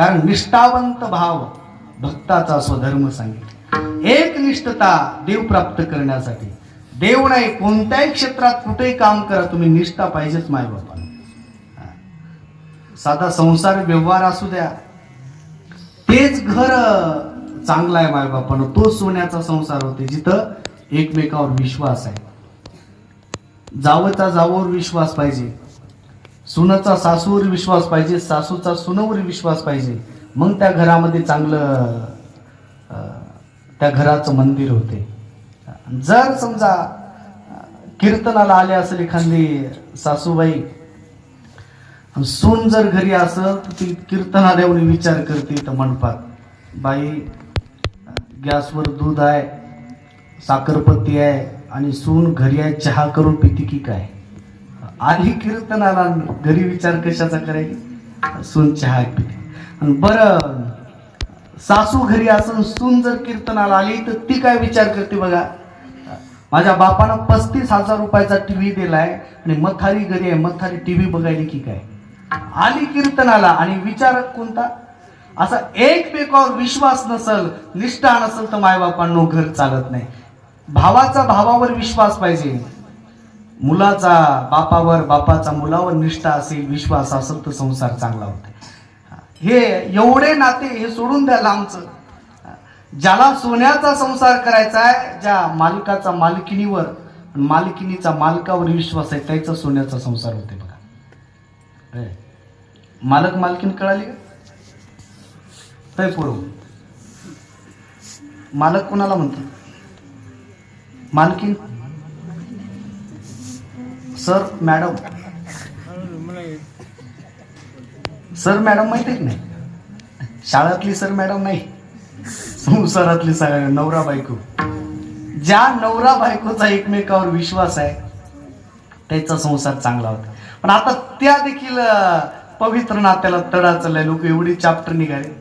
कारण निष्ठावंत भाव भक्ताचा स्वधर्म सांगितले. एक निष्ठता देव प्राप्त करण्यासाठी. देव नाही कोणत्याही क्षेत्रात कुठेही काम करा तुम्ही निष्ठा पाहिजेच माय बापाला. साधा संसार व्यवहार असू द्या. तेच घर चांगलं आहे माय बापानं. तो सोन्याचा संसार होते जिथं एकमेकावर विश्वास आहे. जावचा जावोर विश्वास पाहिजे. सुनाचा सासूवर विश्वास पाहिजे सासूचा सुनावर विश्वास पाहिजे. मग त्या घरामध्ये चांगलं त्या घराचं मंदिर होते. जर समजा कीर्तनाला आले असेल एखादी सासूबाई सून जर घरी असेल तर ती कीर्तनाला येऊन विचार करते तर म्हणतात बाई गॅसवर दूध आहे साखरपत्ती आहे आणि सून घरी आहे चहा करून पिती की काय? आधी कीर्तनाला घरी विचार कशाचा करायची? सून चहा आणि बरं सासू घरी असून सून जर कीर्तनाला आली तर ती काय विचार करते बघा? माझ्या बापानं पस्तीस हजार रुपयाचा टी व्ही दिला दिलाय आणि मथारी घरी आहे. मथारी टी व्ही बघायली की काय? आली कीर्तनाला आणि विचार कोणता? असा एकमेकावर विश्वास नसल निष्ठा नसल तर मायबापांनो घर चालत नाही. भावाचा भावावर विश्वास पाहिजे. मुलाचा बापावर बापाचा मुलावर निष्ठा असेल विश्वास असेल तर संसार चांगला होतो. हे एवढे नाते हे सोडून द्या लांबचं. ज्याला सोन्याचा संसार करायचा आहे ज्या मालकाचा मालकिनीवर मालकिनीचा मालकावर विश्वास आहे त्याचा सोन्याचा संसार होते बघा. मालक मालकीन कळाली का? तय पूर्व मालक कोणाला म्हणतात? मालकीन सर मॅडम. सर मॅडम माहिती आहे की नाही? शाळेतली सर मॅडम नाही. संसारातली नवरा बायको. ज्या नवरा बायकोचा एकमेकावर विश्वास आहे त्याचा संसार चांगला होता. पण आता त्या देखील पवित्र नात्याला तडा चाललाय. लोक एवढी चाप्टर निघाले.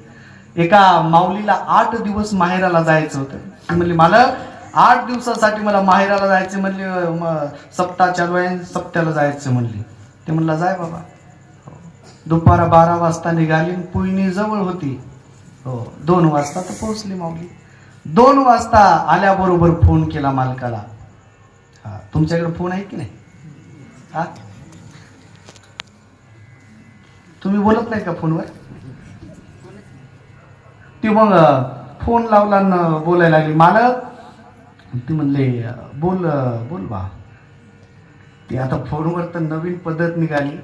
एका माऊलीला आठ दिवस माहेराला जायचं होतं. ती म्हणली मला आठ दिवसासाठी मला माहेराला जायचं म्हणली मग म- सप्ताह चालू आहे सप्त्याला जायचं म्हणली. ते म्हणलं जाय बाबा. हो. दुपारा बारा वाजता निघाली आणि जवळ होती. हो. दोन वाजता तर पोहोचली माऊली. दोन वाजता आल्याबरोबर फोन केला मालकाला. हा तुमच्याकडे फोन आहे की नाही? हा. तुम्ही बोलत नाही का फोनवर? ती मग फोन लावला बोलायला लागली. मालक ती म्हणले बोल बोल बा. ती आता फोनवर तर नवीन पद्धत निघाली.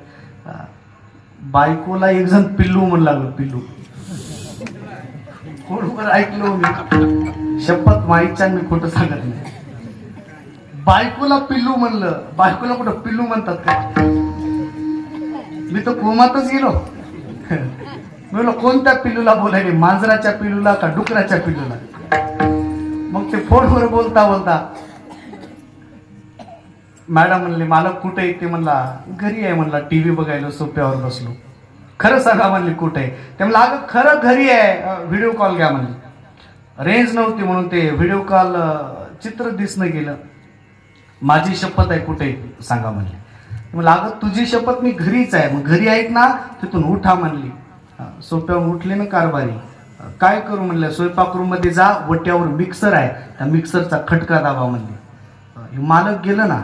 बायकोला एक जण पिल्लू म्हणू लागलो पिल्लू. फोनवर ऐकलो मी. शपथ माहितच्या मी खोटं सांगत नाही. बायकोला पिल्लू म्हणलं. बायकोला कुठं पिल्लू म्हणतात का? मी तर कोमातच गेलो. मी म्हणलं कोणत्या पिल्लूला बोलायले? मांजराच्या पिल्लूला का डुकराच्या पिल्लूला? फोनवर बोलता बोलता. मॅडम म्हणले मालक कुठे आहे? ते म्हणला घरी आहे म्हणला टीव्ही बघायला सोप्यावर बसलो. खरं सांगा म्हणले कुठे आहे? ते म्हणलं अगं खरं घरी आहे. व्हिडिओ कॉल घ्या म्हणले. रेंज नव्हती म्हणून ते व्हिडिओ कॉल चित्र दिसणं गेलं. माझी शपथ आहे कुठे? आहे? सांगा म्हणले. म्हणलं अगं तुझी शपथ मी घरीच आहे. मग घरी आहेत ना तिथून उठा म्हणली. सोप्यावर उठले ना कारभारी. काय करू म्हणलं? स्वयंपाक रूममध्ये जा वट्यावर मिक्सर आहे. त्या मिक्सरचा खटका दाबा म्हणले. मालक गेलं ना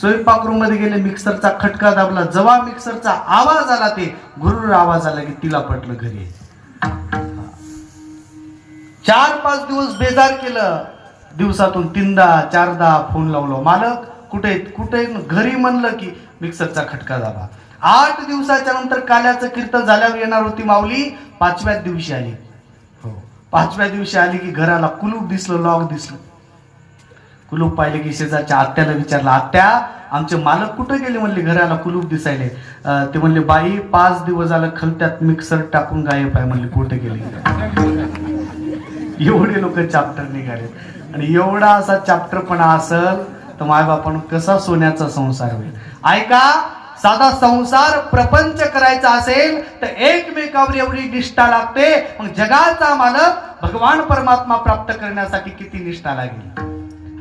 स्वयंपाक रूममध्ये गेले मिक्सरचा खटका दाबला. जेव्हा मिक्सरचा आवाज आला ते घुरुर आवाज आला की तिला पटलं घरी. चार पाच दिवस बेजार केलं. दिवसातून तीनदा चारदा फोन लावलो. मालक कुठे कुठे? घरी म्हणलं की मिक्सरचा खटका दाबा. आठ दिवसाच्या नंतर काल्याचं कीर्तन झाल्यावर येणार होती माऊली पाचव्याच दिवशी आली. पाचव्या दिवशी आली की घराला कुलूप दिसलं लॉक दिसलं. कुलूप पाहिले की शेजारच्या आत्याला विचारलं आत्या आमचे मालक कुठं गेले? म्हणले घराला कुलूप दिसायले. ते म्हणले बाई पाच दिवस झालं खलत्यात मिक्सर टाकून गायब आहे. म्हणले कुठे गेले? एवढे लोक चॅप्टर निघाले. आणि एवढा असा चॅप्टर पण असल तर मायबापानं कसा सोन्याचा संसार होईल? ऐका साधा संसार प्रपंच करायचा असेल तर एकमेकावर एवढी निष्ठा लागते. मग जगाचा मालक भगवान परमात्मा प्राप्त करण्यासाठी किती निष्ठा लागेल?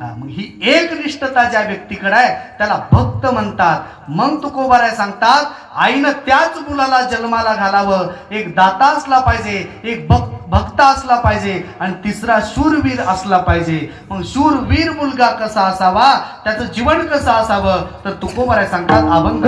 हा मग ही एक निष्ठता ज्या व्यक्तीकडे आहे त्याला भक्त म्हणतात. मग तुकोबाराय सांगतात आईनं त्याच मुलाला जन्माला घालावं. एक दाता असला पाहिजे एक भक्त भक्त असला पाहिजे आणि तिसरा शूरवीर असला पाहिजे. मग शूरवीर मुलगा कसा असावा? त्याचं जीवन कसं असावं? तर तुकोबाराय सांगतात अभंग.